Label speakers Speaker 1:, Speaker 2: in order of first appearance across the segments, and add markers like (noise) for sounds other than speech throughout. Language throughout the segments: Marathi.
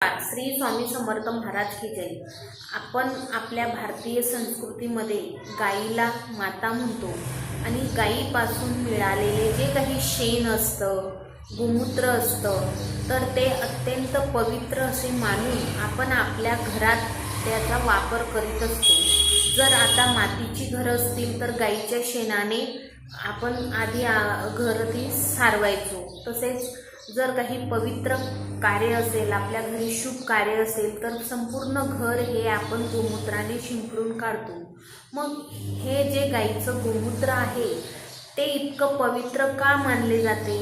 Speaker 1: श्री स्वामी समर्थ महाराज की जय. आपण आपल्या भारतीय संस्कृतीमध्ये गाईला माता म्हणतो आणि गाईपासून मिळालेले जे काही शेण असतं गोमूत्र असतं तर ते अत्यंत पवित्र असे मानून आपण आपल्या घरात त्याचा वापर करीत असतो. जर आता मातीची घरं असतील तर गाईच्या शेणाने आपण आधी घरही सारवायचो. तसेच जर काही पवित्र कार्य असेल आपल्या घरी शुभ कार्य असेल तर संपूर्ण घर हे आपण गोमूत्राने शिंपडून काढतो. मग हे जे गाईचं गोमूत्र आहे ते इतकं पवित्र का मानले जाते?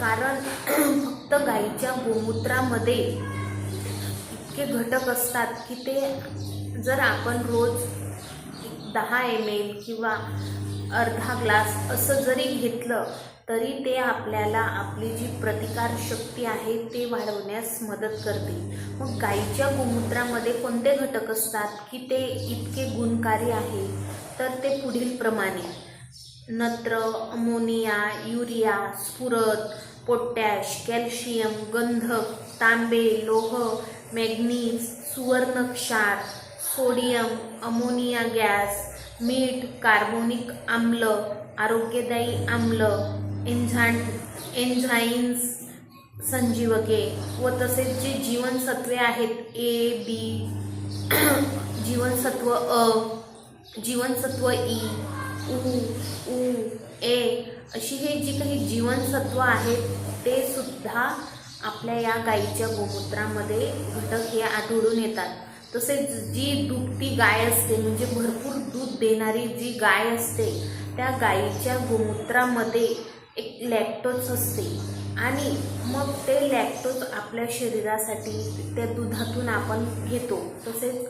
Speaker 1: कारण फक्त गाईच्या गोमूत्रामध्ये इतके घटक असतात की ते जर आपण रोज दहा एम एल किंवा अर्धा ग्लास असं जरी घेतलं तरी ते आपल्याला आपली जी प्रतिकार शक्ती आहे ते वाढवण्यास मदत करते मग गाईच्या गोमूत्रामध्ये कोणते घटक असतात? की ते इतके गुणकारी आहे तर ते पुढील प्रमाणे. नत्र अमोनिया युरिया स्फुरद पोटॅश कॅल्शियम गंधक तांबे लोह मॅग्नीज सुवर्णक्षार सोडियम अमोनिया गॅस मीठ कार्बोनिक आम्ल आरोग्यदायी आम्ल एन्झाण एन्झाईन्स संजीवके व तसेच जे जीवनसत्वे आहेत ए बी (coughs) जीवनसत्व अ जीवनसत्व ई उ उ ए अशी हे जी काही जीवनसत्व आहेत ते सुद्धा आपल्या या गाईच्या गोमूत्रामध्ये घटक हे आढळून येतात. तसेच जी दुभती गाय असते म्हणजे भरपूर दूध देणारी जी गाय असते त्या गाईच्या गोमूत्रामध्ये एक लॅक्टोज असते. आणि मग ते लॅक्टोज आपल्या शरीरासाठी त्या दुधातून आपण घेतो. तसेच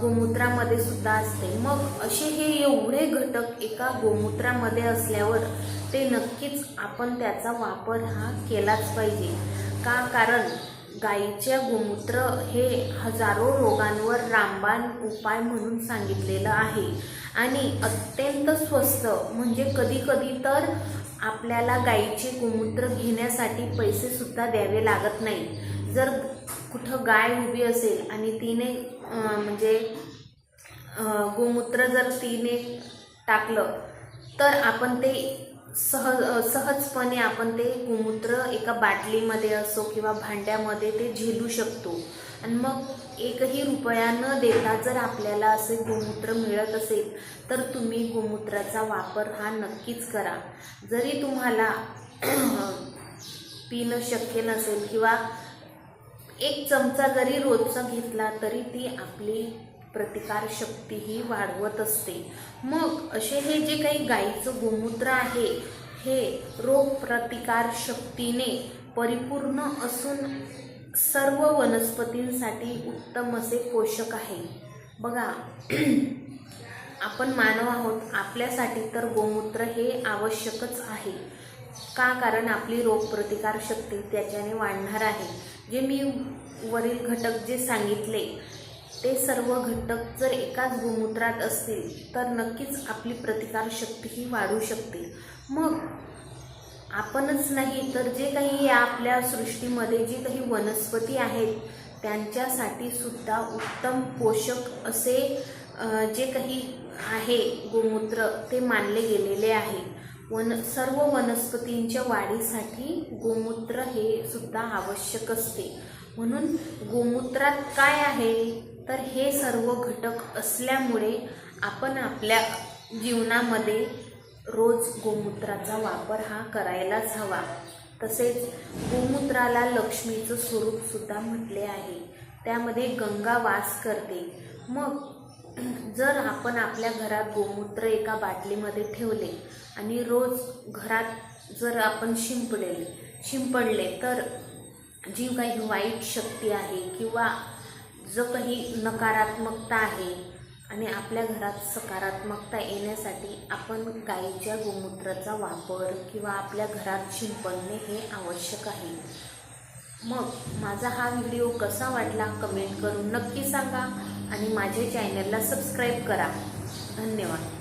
Speaker 1: गोमूत्रामध्ये सुद्धा असते. मग असे हे एवढे घटक एका गोमूत्रामध्ये असल्यावर ते नक्कीच आपण त्याचा वापर हा केलाच पाहिजे. का? कारण गाईच्या गोमूत्र हे हजारो रोगांवर रामबाण उपाय म्हणून सांगितलेलं आहे. आणि अत्यंत स्वस्त. म्हणजे कधी कधी तर आपल्याला गाईचे गोमूत्र घेण्यासाठी पैसेसुद्धा द्यावे लागत नाही. जर कुठं गाय उभी असेल आणि तिने म्हणजे गोमूत्र जर तिने टाकलं तर आपण ते सहज सहजपणे आपण ते गोमूत्र एका बाटलीमध्ये असो किंवा भांड्यामध्ये ते झेलू शकतो. आणि मग एकही रुपया न देता जर आपल्याला असे गोमूत्र मिळत असेल तर तुम्ही गोमूत्राचा वापर हा नक्कीच करा. जरी तुम्हाला (clears throat) पिणं शक्य नसेल किंवा एक चमचा जरी रोजचा घेतला तरी ती आपली प्रतिकार शक्तीही वाढवत असते. मग असे हे जे काही गाईचं गोमूत्र आहे हे रोग प्रतिकार शक्तीने परिपूर्ण असून सर्व वनस्पतींसाठी उत्तम असे पोषक आहे. बघा (clears throat) आपण मानव आहोत आपल्यासाठी तर गोमूत्र हे आवश्यकच आहे. का? कारण आपली रोगप्रतिकार शक्ती त्याच्याने वाढणार आहे. जे मी वरील घटक जे सांगितले ते सर्व घटक जर एकाच गोमूत्रात असतील तर नक्कीच आपली प्रतिकारशक्ती ही वाढू शकते. मग आपणच नाही तर जे काही या आपल्या सृष्टीमध्ये जे काही वनस्पती आहेत त्यांच्यासाठी सुद्धा उत्तम पोषक असे जे काही आहे गोमूत्र ते मानले गेलेले आहे. वन सर्व वनस्पतींच्या वाढीसाठी गोमूत्र हे सुद्धा आवश्यक असते. म्हणून गोमूत्रात काय आहे? तर हे सर्व घटक असल्यामुळे आपण आपल्या जीवनामध्ये रोज गोमूत्राचा वापर हा करायलाच हवा. तसेच गोमूत्राला लक्ष्मीचं स्वरूपसुद्धा म्हटले आहे. त्यामध्ये गंगा वास करते. मग जर आपण आपल्या घरात गोमूत्र एका बाटलीमध्ये ठेवले आणि रोज घरात जर आपण शिंपडले शिंपडले तर जी काही वाईट शक्ती आहे किंवा जो काही नकारात्मकता आहे आणि आपल्या घरात सकारात्मकता येण्यासाठी आपण गाईच्या गोमूत्राचा वापर किंवा आपल्या घरात शिंपडणे हे आवश्यक आहे. मग माझा हा व्हिडिओ कसा वाटला कमेंट करून नक्की सांगा आणि माझ्या चॅनलला सबस्क्राईब करा. धन्यवाद.